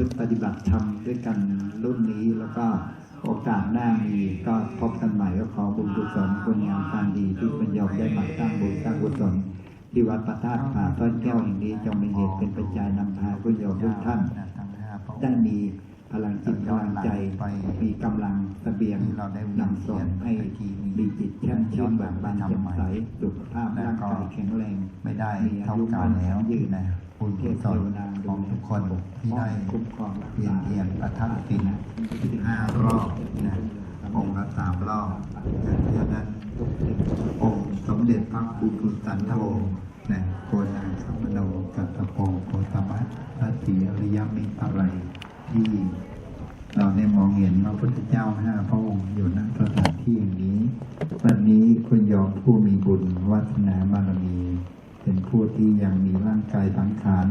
ฤติปฏิบัติธรรมด้วยกันรุ่นนี้แล้วก็โอกาสหน้ามีก็พบกันใหม่ก็ขอบุญกุศลคุณงามความดีที่คุณโยมได้มาสร้างบุญสร้างกุศลที่วัดพระธาตุผาต้นแก้วแห่งนี้จงเป็นเหตุเป็นปัจจัยนำพาคุณโยมทุกท่านได้มีพลังจิตพลังใจมีกำลังเสบียงที่เราได้เวียนนำส่งให้เทียนไปทีนี้มีจิตแช่มชื่นเบิกบานแจ่มใสสุขภาพร่างกายแข็งแรงไม่ได้มีอาเท่ายุกัมันนแล้วยืนนะ บุญเทกุพศเทลวดาของทุกคนที่ได้คุ้มครองรักเวียนเทียนประทับสินห้ารอบนะองค์ละสามรอบเพราะฉะนั้นองค์สมเด็จพระบุรุสันโธนะโกนาคัมโนกัตโปโกตมะพระศรีอริยมิตรไรที่เราได้มองเห็นพระพุทธเจ้าห้าพระองค์อยู่ณสถานที่อย่างนี้ วันนี้คุณยอมผู้มีบุญวัฒนาบารมี เป็นผู้ที่ยังมีร่างกายสังขาร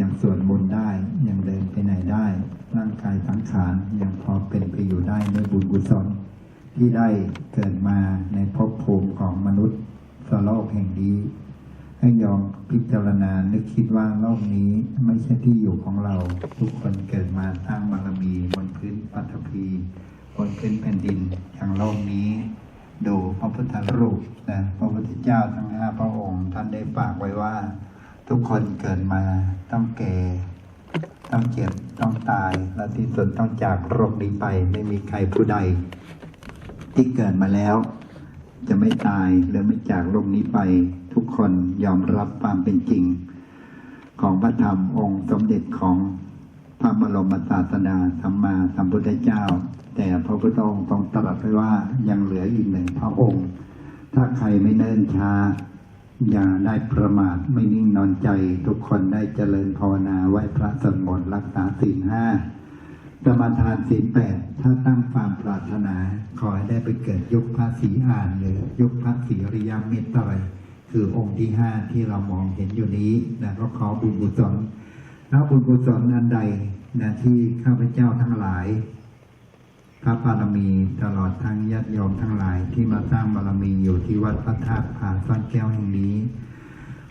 ยังส่วดมนได้ยังเดินไปไหนได้ ร่างกายสังขารยังพอเป็นไปอยู่ได้ด้วยบุญกุศลที่ได้เกิดมาในภพภูมิของมนุษย์สโลกแห่งนี้ให้ยอมพิจารณานึกคิดว่าโลกนี้ไม่ใช่ที่อยู่ของเรา ทุกคนเกิดมาสร้างบารมีบนพื้นปัทภีบนพื้นแผ่นดินอย่างโลกนี้ ดูพระพุทธรูปนะพระพุทธเจ้าทั้งห้าพระองค์ ท่านได้ฝากไว้ว่า ทุกคนเกิดมาต้องแก่ ต้องเจ็บต้องตายและที่สุดต้องจากโรคนี้ไปไม่มีใครผู้ใด ที่เกิดมาแล้ว จะไม่ตายหรือไม่จากโลกนี้ไป ทุกคนยอมรับความเป็นจริง ของพระธรรมองค์สมเด็จของพระบรมศาสดาสัมมาสัมพุทธเจ้า แต่พระพุทธองค์ทรงตรัสไว้ว่ายังเหลืออีกหนึ่งพระองค์ ถ้าใครไม่เนิ่นช้า อย่าได้ประมาทไม่นิ่งนอนใจ ทุกคนได้เจริญภาวนาไหว้พระสวดมนต์รักษาศีลห้าสมาทานศีลแปดถ้าตั้งความปรารถนา ขอให้ได้ไปเกิดยุคพระศรีอานหรือยุคพระศรีอริยเมตไตรคือองค์ที่ห้าที่เรามองเห็นอยู่นี้นะก็ขอบุญกุศลแล้วบุญกุศลอันใดนะที่ข้าพเจ้าทั้งหลาย พระบารมีตลอดทั้งญาติโยมทั้งหลายที่มาสร้างบารมีอยู่ที่วัดพระธาตุผาซ่อนแก้วแห่งนี้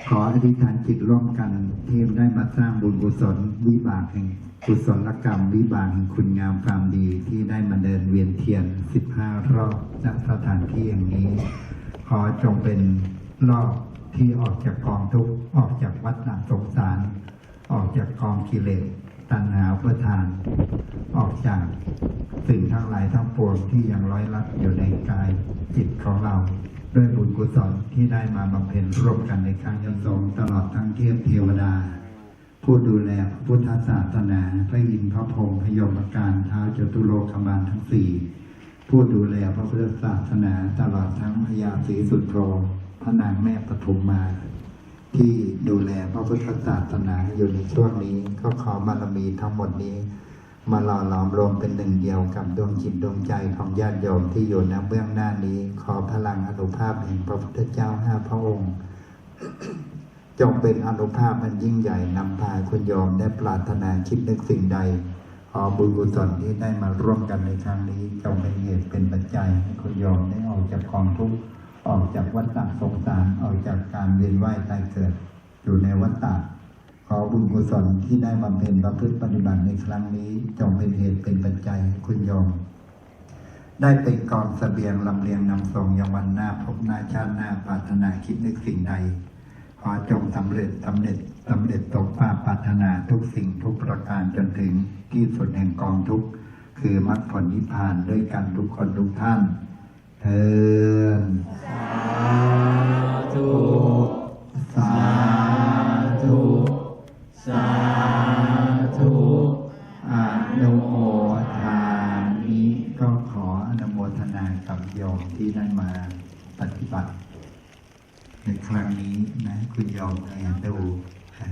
ขออธิษฐานจิตร่วมกันที่ได้มาสร้างบุญกุศลวิบากแห่งกุศลกรรมวิบากแห่งคุณงามความดีที่ได้มาเดินเวียนเทียน 15 รอบณสถานที่อย่งนี้ ขอจงเป็นรอบที่ออกจากกองทุกข์ออกจากวัฏสงสาร ออกจากกองกิเลส ตัณหาประทาน ออกจากสิ่งทั้งหลายทั้งปวงที่ยังร้อยลัดอยู่ในกายจิตของเรา ด้วยบุญกุศลที่ได้มาบำเพ็ญร่วมกันในครั้งยศงตลอดทั้งเทพเทวดา ผู้ดูแลพระพุทธศาสนาพระอินทร์พระพรหมพยมการท้าวจตุโลกบาลทั้งสี่ผู้ดูแลพระพุทธศาสนาตลอดทั้งพญาศรีสุโธพระนางแม่ปฐุมมา ที่ดูแลพระพุทธศาสนาอยู่ในช่วงนี้ ก็ขอบารมีทั้งหมดนี้ มาหล่อหลอมรวมเป็นหนึ่งเดียวกับดวงจิตดวงใจของญาติโยมที่อยู่ณเบื้องหน้านี้ ขอพลังอนุภาพแห่งพระพุทธเจ้าห้าพระองค์ จงเป็นอนุภาพอันยิ่งใหญ่นำพาคุณโยมได้ปรารถนาคิดนึกสิ่งใดขอบุญกุศลที่ได้มาร่วมกันในครั้งนี้จงเป็นเหตุเป็นปัจจัยให้คุณโยมได้ออกจากกองทุกข์ ออกจากวัฏฏะสงสารออกจากการเวียนว่ายตายเกิด อยู่ในวัฏฏะขอบุญกุศลที่ได้บำเพ็ญประพฤติปฏิบัติในครั้งนี้ จงเป็นเหตุเป็นปัจจัยคุณโยม ได้เป็นกองเสบียงลำเลียงนำส่งยังวันหน้าพบหน้าชาติหน้าปรารถนาคิดนึกสิ่งใด ขอจงสำเร็จสำเร็จสำเร็จตกป้าปรารถนาทุกสิ่งทุกประการจนถึงที่สุดแห่งกองทุกคือมรรคผลนิพพานด้วยกันทุกคนทุกท่าน เทินสาธุสาธุสาธุอนุโมทามิก็ขออนุโมทนากับโยมที่ได้มาปฏิบัติ ในครั้งนี้นะคุณโยมแอบดูนะ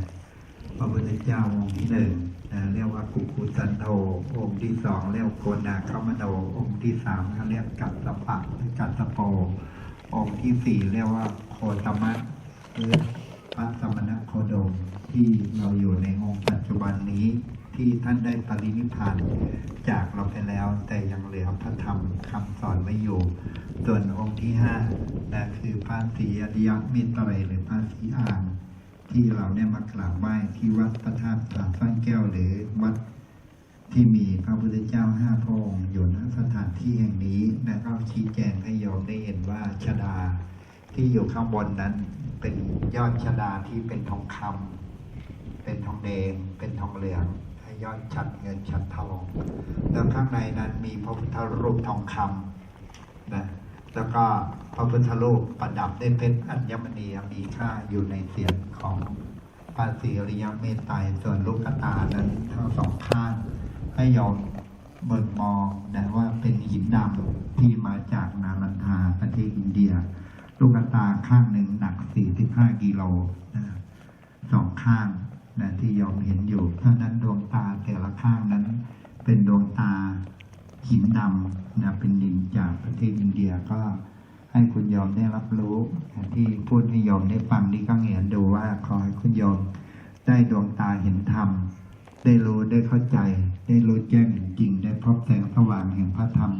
พระพุทธเจ้าองค์ที่หนึ่ง นะเรียกว่ากุกุสันโธองค์ที่สองเรียกโกนาคามโนองค์ที่สามเขาเรียกกัสสปะหรือกัสสโป องค์ที่สี่เรียกว่าโคตมะหรือพระสมณโคดมที่เราอยู่ในองค์ปัจจุบันนี้ที่ท่านได้ปรินิพานจากเราไปแล้ว แต่ยังเหลือพระธรรมคำสอนไว้อยู่ ส่วนองค์ที่ห้านะคือพระศรีอริยเมตไตรหรือพระศรีอาน ที่เราได้มากราบไหว้ที่วัดพระธาตุผาซ่อนแก้วหรือวัดที่มีพระพุทธเจ้าห้าพระองค์อยู่ณสถานที่แห่งนี้นะก็ชี้แจงให้โยมได้เห็นว่าชดาที่อยู่ข้างบนนั้นเป็นยอดชดาที่เป็นทองคำเป็นทองแดง เป็นทองเหลืองให้ยอดชัดเงินชัดทองแล้วข้างในนั้นมีพระพุทธรูปทองคำนะแล้วก็ พระพุทธรูปประดับด้วยเพชรอัญมณีมีค่าอยู่ในเสียงของพระศรีอริยเมตไตรส่วนลูกตานั้นทั้งสองข้างให้ยอมเบิกมองนะว่าเป็นหินดำที่มาจากนาลันทาประเทศอินเดีย ลูกตาข้างหนึ่งหนัก 45 กิโลนะสองข้างนะที่ยอมเห็นอยู่เพราะฉะนั้นดวงตาแต่ละข้างนั้น เป็นดวงตาหินดำนะเป็นดินจากประเทศอินเดียก็ ให้คุณโยมได้รับรู้ ที่พูดให้โยมได้ฟังที่ก็เห็นดูว่าขอให้คุณโยมได้ดวงตาเห็นธรรม ได้รู้ได้เข้าใจ ได้รู้แจ้งจริง ได้พบแสงสว่างแห่งพระธรรม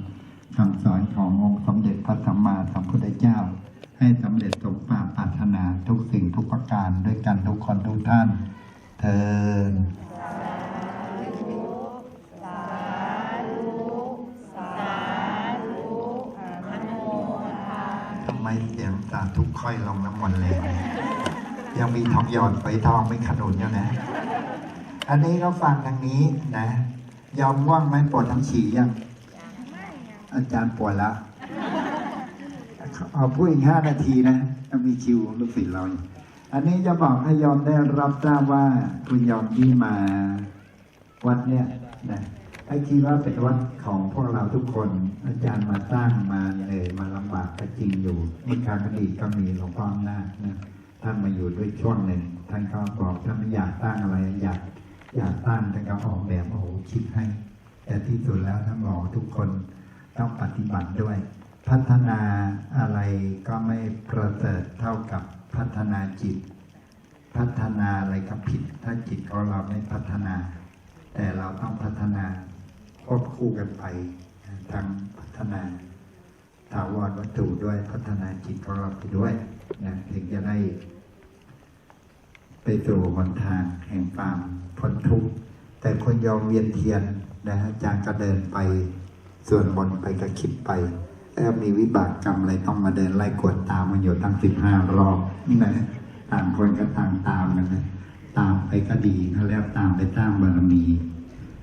คำสอนขององค์สมเด็จพระสัมมาสัมพุทธเจ้า ให้สำเร็จสมควาปรารถนาทุกสิ่งทุกประการด้วยกันทุกคนทุกท่าน เทินำไมเสียงสาทุกค่อยลงน้ำมนต์เลยยังมีทองหยอดไฟทองไม่ขนุนอยู่นะ อันนี้ก็ฟังทางนี้นะ ยอมว่างไหมปวดทั้งฉี่ยังอาจารย์ปวดแล้วเอาพูดอีกห้านาทีนะจะมีคิวลูกศิษย์เราอยู่อันนี้จะบอกให้ยอมได้รับทราบว่าคุณยอมที่มาวัดเนี่ยนะ ให้คิดว่าเป็นวัดของพวกเราทุกคน อาจารย์มาสร้างมาเหนื่อยมาลำบากก็จริงอยู่นี่การอดีตก็มีหลวงพ่ออำนาจนะท่านมาอยู่ด้วยช่วงหนึ่งท่านก็บอกท่านไม่อยากสร้างอะไรอยากอยากสร้างท่านก็ออกแบบโอ้โหคิดให้ แต่ที่สุดแล้วท่านบอกทุกคนต้องปฏิบัติด้วย พัฒนาอะไรก็ไม่ประเสริฐเท่ากับพัฒนาจิต พัฒนาอะไรก็ผิด ถ้าจิตของเราไม่พัฒนา แต่เราต้องพัฒนา ควบคู่กันไปทั้งพัฒนาถาวรวัตถุด้วยพัฒนาจิตของเราไปด้วยนะถึงจะได้ ไปสู่หนทางแห่งความพ้นทุกข์แต่คนยอมเวียนเทียนนะอาจารย์ก็เดินไปส่วนบนไปก็คิดไปแล้วมีวิบากกรรมอะไรต้องมาเดินไล่กวดตามมันอยู่ตั้งสิบห้ารอบนี่นะต่างคนก็ต่างตามกันนะตามไปก็ดีเขาแล้วตามไปสร้างบารมี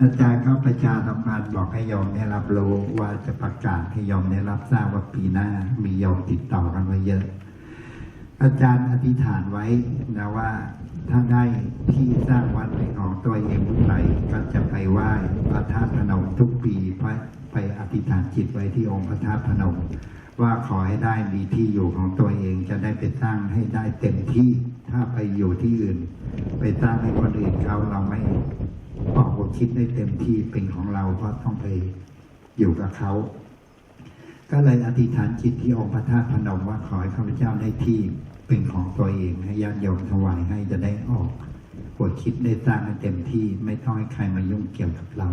อาจารย์ก็ประชาสัมพันธ์บอกให้โยมได้รับรู้ว่าจะประกาศให้โยมได้รับทราบว่าปีหน้า มีโยมติดต่อกันไว้เยอะ อาจารย์อธิษฐานไว้นะว่าถ้าได้ที่สร้างวัดเป็นของตัวเองเมื่อไหร่ก็จะไปไหว้พระธาตุพนมทุกปีไปไปอธิษฐานจิตไว้ที่องค์พระธาตุพนม ว่าขอให้ได้มีที่อยู่ของตัวเองจะได้ไปสร้างให้ได้เต็มที่ถ้าไปอยู่ที่อื่น ไปสร้างให้คนอื่นเขาเราไม่ ออกหัวคิดได้เต็มที่เป็นของเราเพราะต้องไปอยู่กับเขา ก็เลยอธิษฐานจิตที่องค์พระธาตุพนมว่าขอให้ข้าพเจ้าได้ที่เป็นของตัวเองให้ญาติโยมถวายให้จะได้ออกหัวคิดได้สร้างให้เต็มที่ไม่ต้องให้ใครมายุ่งเกี่ยวกับเรา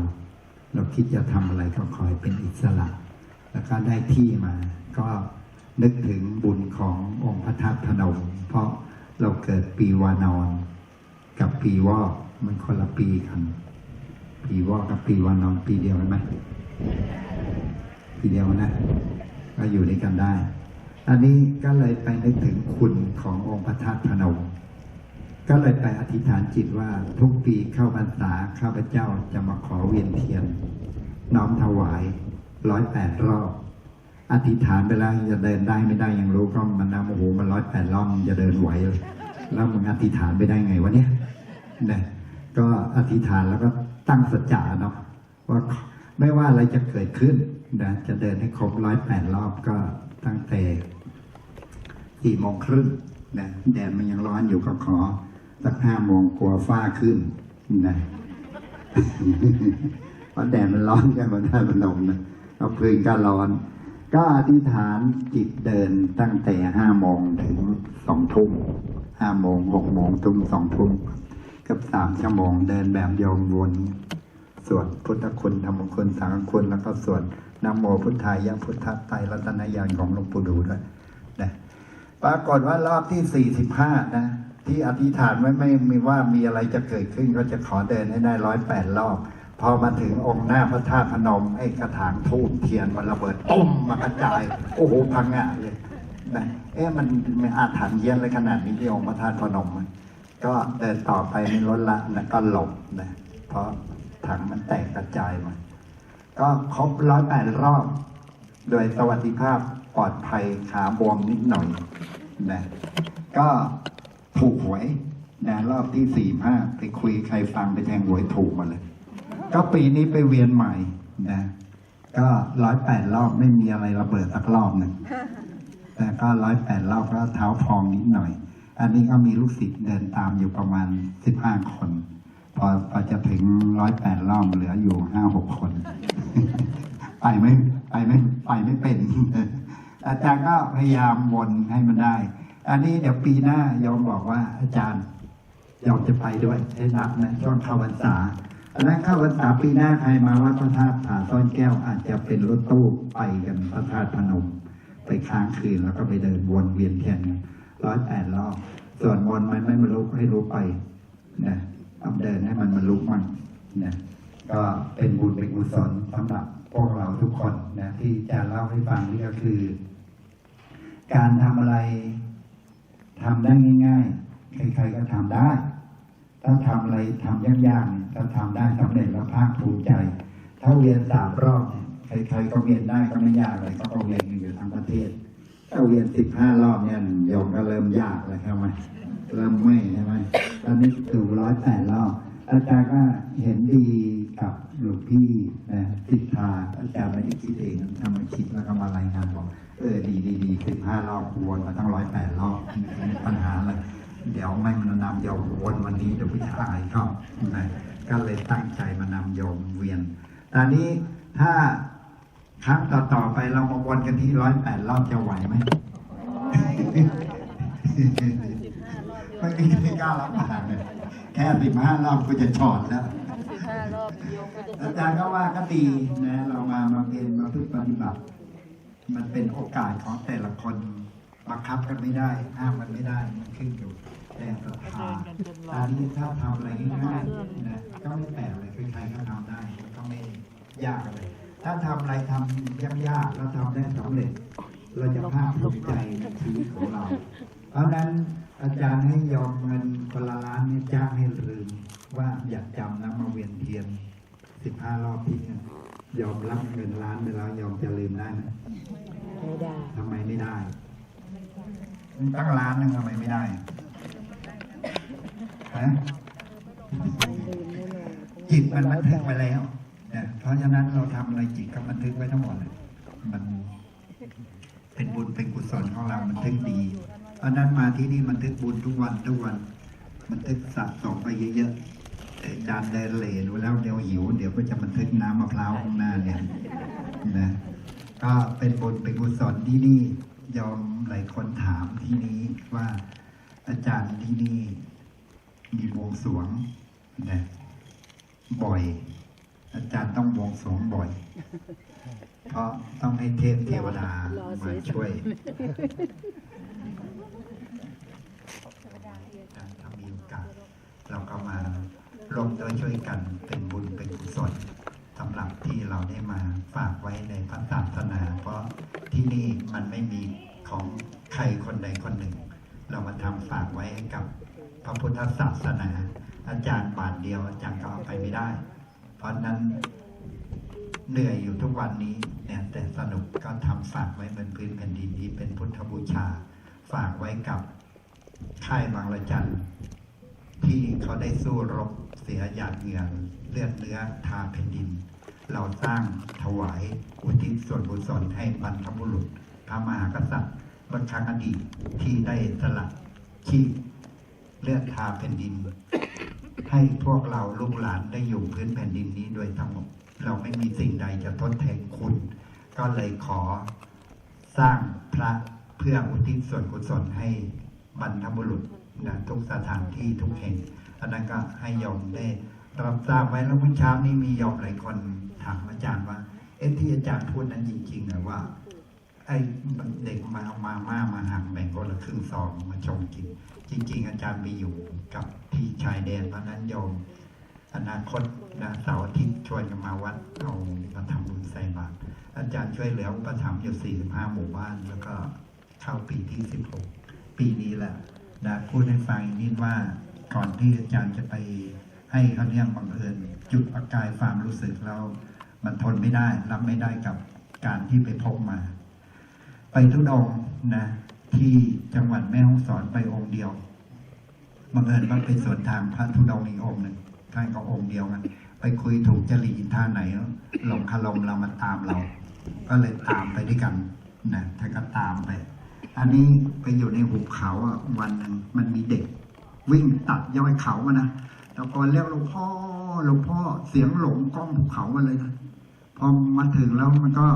เราคิดจะทำอะไรก็ขอให้เป็นอิสระ แล้วก็ได้ที่มา ก็นึกถึงบุญขององค์พระธาตุพนม เพราะเราเกิดปีวานอน ปีวอกมันคนละปีกัน ปีวอกกับปีวานอนปีเดียวกันไหมทีเดียวนะก็อยู่ด้วยกันได้ อันนี้ก็เลยไปนึกถึงคุณขององค์พระธาตุพนม ก็เลยไปอธิษฐานจิตว่าทุกปีเข้าพรรษาข้าพเจ้าจะมาขอเวียนเทียน น้อมถวายร้อยแปดรอบอธิษฐานไปแล้วจะเดินได้ไม่ได้ยังรู้ก็มันนะโอ้โหมันร้อยแปดรอบมันจะเดินไหวเลยแล้วมึงอธิษฐานไปได้ไงวะเนี่ย นี่ยก็อธิษฐานแล้วก็ตั้งสัจจะเนาะว่าไม่ว่าอะไรจะเกิดขึ้นนะจะเดินให้ครบร้อยแปดรอบก็ตั้งแต่สี่โมงครึ่งนะแดดมันยังร้อนอยู่ก็ขอ สักห้าโมงกลัวฟ้าขึ้นนะเพราะแดดมันร้อนแค่บนท่าพนมนะเอาพื้นก็ร้อน ก็อธิษฐานจิตเดินตั้งแต่ห้าโมงถึงสองทุ่มห้าโมงหกโมงทุ่มสองทุ่ม กับสามชั่วโมงเดินแบบโยมวนสวดพุทธคุณธรรมคุณสังฆคุณแล้วก็สวดนโมพุทธายะพุทธไตรรัตนญาณของหลวงปู่ดูด้วยนะปรากฏว่ารอบที่สี่สิบห้านะที่อธิษฐานไว้ไม่มีว่ามีอะไรจะเกิดขึ้นก็จะขอเดินให้ได้ร้อยแปดรอบ พอมาถึงองค์หน้าพระธาตุพนม ไอ้กระถางทูบเทียนมันระเบิดตุ้มมากระจาย โอ้โหพังงะเลยนะเอ๊ะมันมันอาถรรพ์เยี่ยนเลยขนาดนี้ที่องค์พระธาตุพนมอะ ก็เดินต่อไปไม่ลดละแล้วก็หลบนะเพราะถังมันแตกกระจายมา ก็ครบร้อยแปดรอบ โดยสวัสดิภาพปลอดภัยขาบวมนิดหน่อยนะก็ถูกหวยนะรอบที่สี่ห้าไปคุยใครฟังไปแทงหวยถูกมาเลย ก็ปีนี้ไปเวียนใหม่นะก็ร้อยแปดรอบไม่มีอะไรระเบิดสักรอบหนึ่งแต่ก็ร้อยแปดรอบก็เท้าพองนิดหน่อย อันนี้ก็มีลูกศิษย์เดินตามอยู่ประมาณสิบห้าคน พอพอจะถึงร้อยแปดรอบเหลืออยู่ห้าหกคน ไปไม่ไปไม่ไปไม่เป็น อาจารย์ก็พยายามวนให้มันได้ อันนี้เดี๋ยวปีหน้าโยมบอกว่า อาจารย์โยมจะไปด้วยให้นับนะช่วงเข้าพรรษาอันนั้นเข้าพรรษาปีหน้าใครมาวัดพระธาตุผาซ่อนแก้วอาจจะเป็นรถตู้ไปกันพระธาตุพนม ไปค้างคืนแล้วก็ไปเดินวนเวียนเทียน ร้อยแปดรอบส่วนวนมันไม่มาลุกให้รู้ไปนะต้องเดินให้มันมาลุกมั่งนะก็เป็นบุญเป็นกุศลสำหรับพวกเราทุกคนนะที่จะเล่าให้ฟังนี่ก็คือ การทำอะไรทำได้ง่าย ๆ ใครๆก็ทำได้ ถ้าทำอะไรทำยากๆเนี่ยถ้าทำได้สำเร็จแล้วภาคภูมิใจ ถ้าเวียนสามรอบเนี่ยใครๆก็เวียนได้ก็ไม่ยากเลยก็เอาเวียน สิบห้ารอบเนี่ยโยมก็เริ่มยากเลยใช่ไหมเริ่มเมื่อยใช่ไหมตอนนี้ถึงร้อยแปดรอบอาจารย์ก็เห็นดีกับหลวงพี่นะสิทธาอาจารย์ไม่ได้คิดเองทำมาคิดแล้วก็มารายงานบอกเออดีดีดีสิบห้ารอบวนมาตั้งร้อยแปดรอบไม่มีปัญหาเลยเดี๋ยวไม่มานำโยมวนวันนี้เดี๋ยวผู้ชายก็นะก็เลยตั้งใจมานำโยมเวียน ตอนนี้ถ้าครั้งต่อๆไปเรามาวนกันที่ร้อยแปดรอบจะไหวไหม ไม่มีใครกล้ารับปากเลยแค่สิบห้ารอบก็จะชอดแล้วสิบห้ารอบโยมก็จะอาจารย์ก็ว่าก็ดีนะ เรามามาเรียนมาพึ่งปฏิบัติ มันเป็นโอกาสของแต่ละคนบังคับกันไม่ได้ห้ามมันไม่ได้มันขึ้นอยู่แต่ศรัทธาตอนนี้ถ้าทำอะไรง่ายๆนะก็ไม่แปลกเลยใครๆก็ทำได้ก็ไม่ยากอะไรถ้าทำอะไรทำยากๆแล้วทำได้สำเร็จ เราจะภาคภูมิใจในชีวิตของเรา เพราะนั้นอาจารย์ให้ยอมเงินคนละล้านเนี่ยจ้างให้ลืมว่าอยากจำนะมาเวียนเทียนสิบห้ารอบที่เนี่ยยอมรับเงินล้านไปแล้วยอมจะลืมได้ไหมไม่ได้ทำไมไม่ได้ตั้งล้านหนึงทำไมไม่ได้ฮะจิตมันบันทึกไว้แล้วเนี่ยเพราะฉะนั้นเราทำอะไรจิตก็บันทึกไว้ทั้งหมดเลยมัน เป็นบุญเป็นกุศลของเรามันทึกดี เพราะนั้นมาที่นี่มันทึกบุญทุกวันทุกวัน มันทึกสะสมไปเยอะๆแต่จานเดนเหลดูแล้วเดี๋ยวหิว เดี๋ยวก็จะบันทึกน้ำมะพร้าวข้างหน้าเนี่ยนะก็เป็นบุญเป็นกุศลที่นี่ยอมหลายคนถามที่นี้ว่าอาจารย์ที่นี่มีวงสวงนะบ่อย อาจารย์ต้องบวงสรวงบ่อย เพราะต้องให้เทพเทวดามาช่วยถ้ามีโอกาสเราก็มาร่วมด้วยช่วยกันเป็นบุญเป็นกุศลสำหรับที่เราได้มาฝากไว้ในพระศาสนา เพราะที่นี่มันไม่มีของใครคนใดคนหนึ่ง เรามาทำฝากไว้ให้กับพระพุทธศาสนา อาจารย์บาทเดียวอาจารย์ก็เอาไปไม่ได้ ราะนั้นเหนื่อยอยู่ทุกวันนี้เนี่ยแต่สนุกก็ทำฝากไว้บนพื้นแผ่นดินนี้เป็นพุทธบูชา ฝากไว้กับค่ายบางระจันที่เขาได้สู้รบเสียหยาดเหงื่อเลือดเนื้อทาแผ่นดิน เราสร้างถวายอุทิศส่วนกุญศลให้บรรพบุรุษพระมหากษัตริย์บนครั้งอดีตที่ได้สละชีพเลือดทาแผ่นดิน ให้พวกเราลูกหลานได้อยู่พื้นแผ่นดินนี้โดยทั้งหมดเราไม่มีสิ่งใดจะทดแทนคุณ ก็เลยขอสร้างพระเพื่ออุทิศส่วนกุศลให้บรรพบุรุษนะทุกสถานที่ทุกแห่งอันนั้นก็ให้โยมได้รับทราบไว้แล้วเมื่อเช้านี้มีโยมหลายคนถามอาจารย์ว่า เอ๊ะที่อาจารย์พูดนั้นจริงๆหรือว่า ไอ้เด็กมาเอามาม่ามาหักแบ่งคนละครึ่งซองมาชงกิน จริง ๆ อาจารย์ไปอยู่กับที่ชายแดนเพราะนั้นโยมอนาคตนะเสาร์อาทิตย์ชวยกันมาวัดเอามาทำบุญใส่บาตรอาจารย์ช่วยเหลืออุปถัมภ์อยู่45หมู่บ้าน แล้วก็เข้าปีที่16ปีนี้แหละนะพูดให้ฟังนิดว่าก่อนที่อาจารย์จะไปให้เขาเนี่ยบังเอิญจุดประกายความรู้สึกเรา มันทนไม่ได้ รับไม่ได้กับการที่ไปพบมา ไปทุดงนะ ที่จังหวัดแม่ฮ่องสอนไปองค์เดียวบังเอิญว่าไปสวนทางพระธุดงค์อีกองค์หนึ่งท่านก็องค์เดียวกันไปคุยถูกจริตท่าไหนหลงคารมเรามาตามเรา ก็เลยตามไปด้วยกันนะท่านก็ตามไป อันนี้ไปอยู่ในหุบเขาอะวันหนึ่งมันมีเด็ก วิ่งตัดยอดเขามานะตะโกนเรียกหลวงพ่อหลวงพ่อเสียงหลงกล้องภูเขามาเลยนะพอมาถึงแล้วมันก็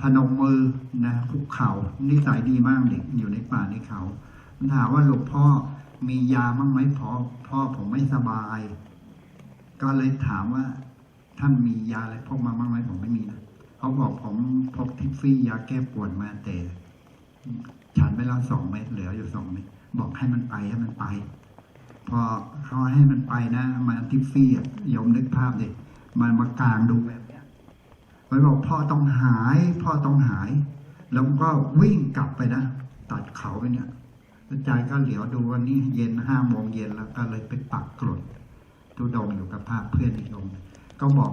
พนมมือนะคุกเข่านิสัยดีมากเด็กอยู่ในป่าในเขามันถามว่าหลวงพ่อมียาบ้างไหมพอพ่อผมไม่สบาย ก็เลยถามว่าท่านมียาอะไรพกมาบ้างไหมผมไม่มีนะเขาบอกผมพกทิฟฟี่ยาแก้ปวดมาแต่ฉันไปแล้วสองเม็ดเหลืออยู่สองเม็ดบอกให้มันไปให้มันไป พอเขาให้มันไปนะมาทิฟฟี่อะยมนึกภาพเดิมันมากลางดูแบบ มันบอกพ่อต้องหาย พ่อต้องหาย แล้วก็วิ่งกลับไปนะตัดเขาไปเนี่ยอาจารย์ก็เหลียวดูวันนี้เย็นห้าโมงเย็นแล้วก็เลยไปปักกรดทุดงอยู่กับภาพเพื่อนอีกองค์ก็บอก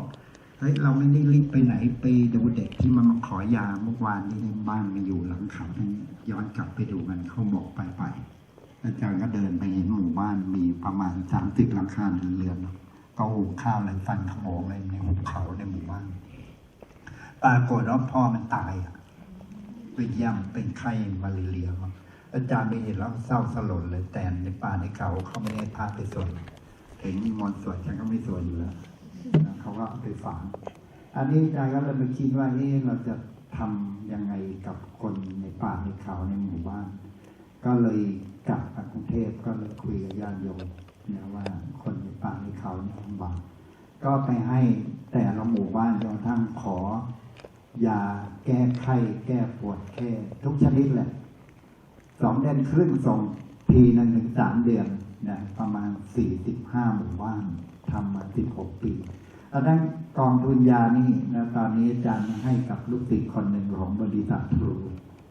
เฮ้ยเราไม่ได้รีบไปไหนไปดูเด็กที่มันมาขอยาเมื่อวานนี้ในบ้านมาอยู่หลังเขาย้อนกลับไปดูกันเขาบอกไปไปอาจารย์ก็เดินไปเห็นหมู่บ้านมีประมาณสามสิบหลังคาเรือนก็หุงข้าวอะไรฟันขโมงอะไรในหุบเขาในหมู่บ้าน ปรากฏว่าพ่อมันตายเป็นย่ำเป็นไข้มาลาเรียอาจารย์ไปเห็นแล้วเศร้าสลดเลยแต่ในป่าในเขาเขาไม่ได้พาไปสวดเห็นมีมนสวดฉันก็ไม่สวดอยู่แล้วเขาก็ไปฝังอันนี้อาจารย์ก็เลยไปคิดว่าเอ๊เราจะทำยังไงกับคนในป่าในเขาในหมู่บ้าน ก็เลยกลับมากรุงเทพก็เลยคุยกับญาติโยมนี่ยว่าคนในป่าในเขาเนี่ยลำบากก็ไปให้แต่ละหมู่บ้านจนทั่งขอ ยาแก้ไข้แก้ปวดแก้ทุกชนิดแหละสองเดือนครึ่งส่งทีหนึ่งถึงสามเดือนนะประมาณสี่สิบห้าหมู่บ้านทำมาสิบหกปีแล้วนั้นกองทุนยานี่นะตอนนี้อาจารย์ให้กับลูกศิษย์คนหนึ่งของบริษัททรู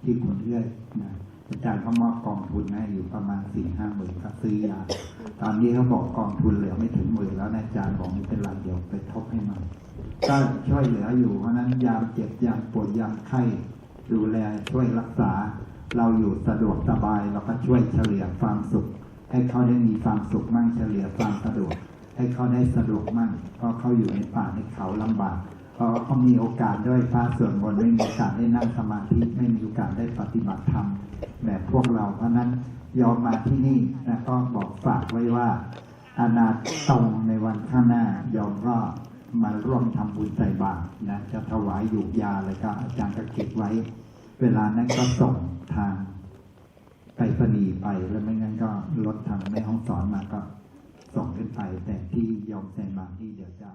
ที่คุณเรื่อยนะ อาจารย์เขามอบกองทุนให้อยู่ประมาณสี่ห้าหมื่นก็ซื้อยาตอนนี้เขาบอกกองทุนเหลือไม่ถึงหมื่นแล้วนะอาจารย์บอกไม่เป็นไรเดี๋ยวไปทบให้มันก็ช่วยเหลืออยู่ เพราะนั้นยามเจ็บยามปวดยามไข้ดูแลช่วยรักษา เราอยู่สะดวกสบายเราก็ช่วยเฉลี่ยความสุข ให้เขาได้มีความสุขมั่งเฉลี่ยความสะดวก ให้เขาได้สะดวกมั่งเพราะเขาอยู่ในป่าในเขาลำบาก พราะเขามีโอกาสด้วยพระส่วนมนไม่มีโอกาสได้นั่งสมาธิไม่มีโอกาสได้ปฏิบัติธรรมแบบพวกเราเพราะนั้นยอมมาที่นี่นะก็บอกฝากไว้ว่าอนาตรงในวันข้างหน้ายอมก็มาร่วมทำบุญใส่บาตรนะจะถวายหยูกยาอะไรก็อาจารย์ก็เก็บไว้ เวลานั้นก็ส่งทางไปรษณีไปแล้วไม่งั้นก็รถทางแม่ห้องสอนมาก็ส่งขึ้นไป แต่ที่ยอมใส่บาตรที่เดี๋ยวจะ